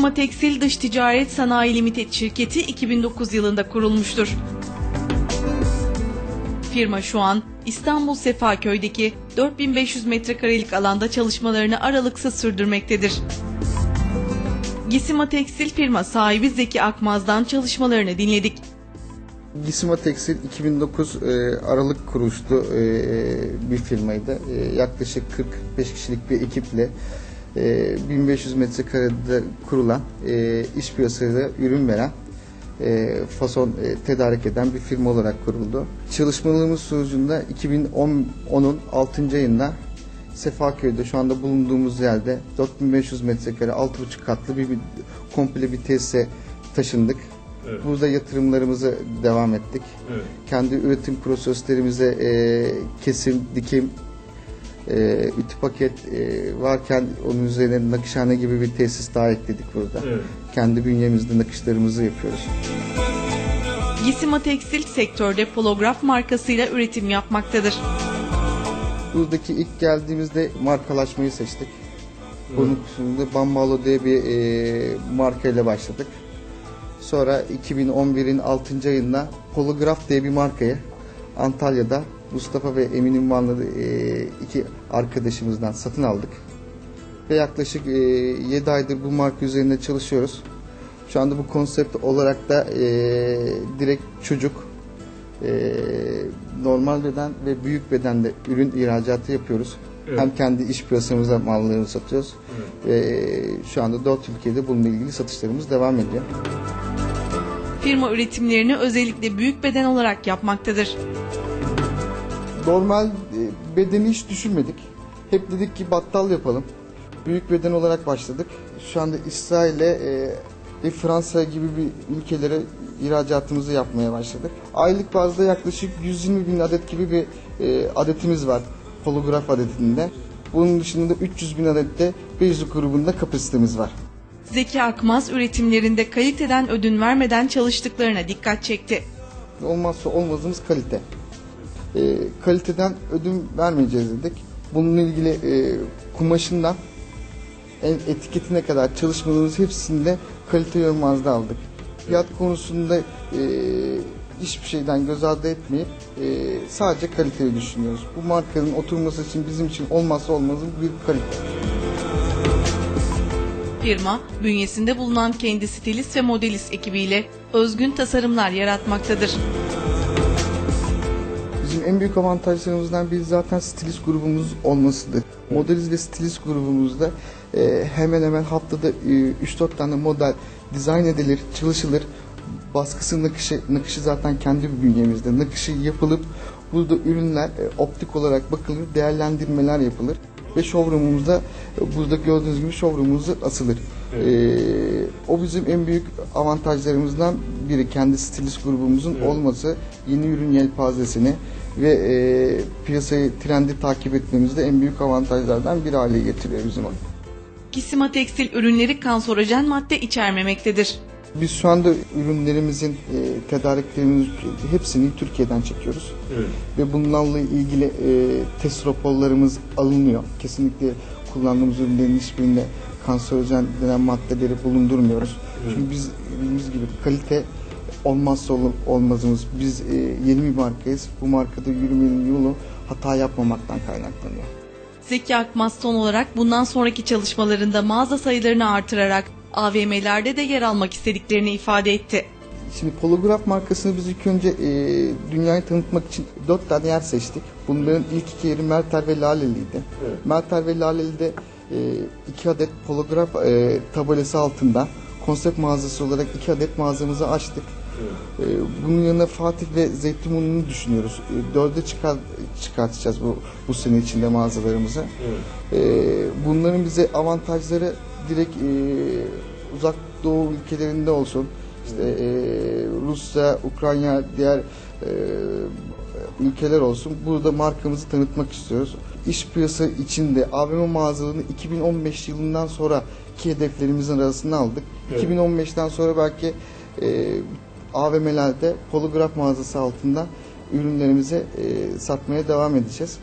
Gisima Tekstil Dış Ticaret Sanayi Limited şirketi 2009 yılında kurulmuştur. Firma şu an İstanbul Sefaköy'deki 4500 metrekarelik alanda çalışmalarını aralıksız sürdürmektedir. Gisima Tekstil firma sahibi Zeki Akmaz'dan çalışmalarını dinledik. Gisima Tekstil 2009 e, Aralık kuruluştu e, bir firmaydı. E, yaklaşık 45 kişilik bir ekiple e, 1500 metrekarede kurulan e, iş piyasasında ürün veren e, fason e, tedarik eden bir firma olarak kuruldu. Çalışmalarımız sonucunda 2010'un 6. ayında Sefaköy'de şu anda bulunduğumuz yerde 4500 metrekare 6,5 katlı bir, bir komple bir tesise taşındık. Evet. Burada yatırımlarımızı devam ettik. Evet. Kendi üretim proseslerimize e, kesim, dikim, e, ütü paket e, varken onun üzerine nakışhane gibi bir tesis daha ekledik burada. Evet. Kendi bünyemizde nakışlarımızı yapıyoruz. Gisima Tekstil sektörde Polograf markasıyla üretim yapmaktadır. Buradaki ilk geldiğimizde markalaşmayı seçtik. Bunun üstünde Bambalo diye bir e, markayla başladık. Sonra 2011'in 6. ayında Holograf diye bir markayı Antalya'da Mustafa ve Emin Ünvanlı e, iki arkadaşımızdan satın aldık. Ve yaklaşık e, 7 aydır bu marka üzerinde çalışıyoruz. Şu anda bu konsept olarak da e, direkt çocuk, e, normal beden ve büyük bedende ürün ihracatı yapıyoruz. Evet. Hem kendi iş piyasamıza mallarını satıyoruz. Ve şu anda 4 ülkede bununla ilgili satışlarımız devam ediyor. Firma üretimlerini özellikle büyük beden olarak yapmaktadır. Normal e, bedeni hiç düşünmedik. Hep dedik ki battal yapalım. Büyük beden olarak başladık. Şu anda İsrail'e e, ve Fransa gibi bir ülkelere ihracatımızı yapmaya başladık. Aylık bazda yaklaşık 120 bin adet gibi bir e, adetimiz var holograf adetinde. Bunun dışında 300 bin adette Beyzu grubunda kapasitemiz var. Zeki Akmaz üretimlerinde kaliteden ödün vermeden çalıştıklarına dikkat çekti. Olmazsa olmazımız kalite. E, kaliteden ödün vermeyeceğiz dedik. Bununla ilgili e, kumaşından etiketine kadar çalışmalarımız hepsinde kalite yorumazda aldık. Fiyat konusunda e, hiçbir şeyden göz ardı etmeyip e, sadece kaliteyi düşünüyoruz. Bu markanın oturması için bizim için olmazsa olmazımız bir kalite. Firma, bünyesinde bulunan kendi stilist ve modelist ekibiyle özgün tasarımlar yaratmaktadır. Bizim en büyük avantajlarımızdan biri zaten stilist grubumuz olmasıdır. Modeliz ve stilist grubumuzda e, hemen hemen haftada e, 3-4 tane model dizayn edilir, çalışılır. Baskısı nakışı, nakışı zaten kendi bünyemizde. Nakışı yapılıp burada ürünler e, optik olarak bakılır, değerlendirmeler yapılır. Ve showroomumuzda burada gördüğünüz gibi showroomumuzda asılır. E, o bizim en büyük avantajlarımızdan biri. Kendi stilist grubumuzun Evet. olması yeni ürün yelpazesini ve e, piyasayı trendi takip etmemizde en büyük avantajlardan bir hale getiriyor bizim onu. Gisima Tekstil ürünleri kanserojen madde içermemektedir. Biz şu anda ürünlerimizin e, tedariklerimiz hepsini Türkiye'den çekiyoruz. Evet. Ve bunlarla ilgili e, test raporlarımız alınıyor. Kesinlikle kullandığımız ürünlerin hiçbirinde kanserojen denen maddeleri bulundurmuyoruz. Evet. Çünkü biz bildiğimiz gibi kalite olmazsa ol- olmazımız. Biz e, yeni bir markayız. Bu markada yürümenin yolu hata yapmamaktan kaynaklanıyor. Zeki Akmaz son olarak bundan sonraki çalışmalarında mağaza sayılarını artırarak AVM'lerde de yer almak istediklerini ifade etti. Şimdi Polograf markasını biz ilk önce e, dünyayı tanıtmak için dört tane yer seçtik. Bunların ilk iki yeri Merter ve Laleli'ydi. Evet. Merter ve Laleli'de e, iki adet Polograf e, tabelası altında konsept mağazası olarak iki adet mağazamızı açtık. Evet. E, bunun yanına Fatih ve Zeytinburnu'nu düşünüyoruz. E, dörde çıkar, çıkartacağız bu, bu sene içinde mağazalarımızı. Evet. Ee, bunların bize avantajları direkt e, uzak doğu ülkelerinde olsun. İşte e, Rusya, Ukrayna, diğer e, ülkeler olsun. Burada markamızı tanıtmak istiyoruz. İş piyasa içinde AVM mağazalarını 2015 yılından sonra ki hedeflerimizin arasına aldık. Evet. 2015'ten sonra belki e, AVM'lerde holograf mağazası altında ürünlerimizi e, satmaya devam edeceğiz.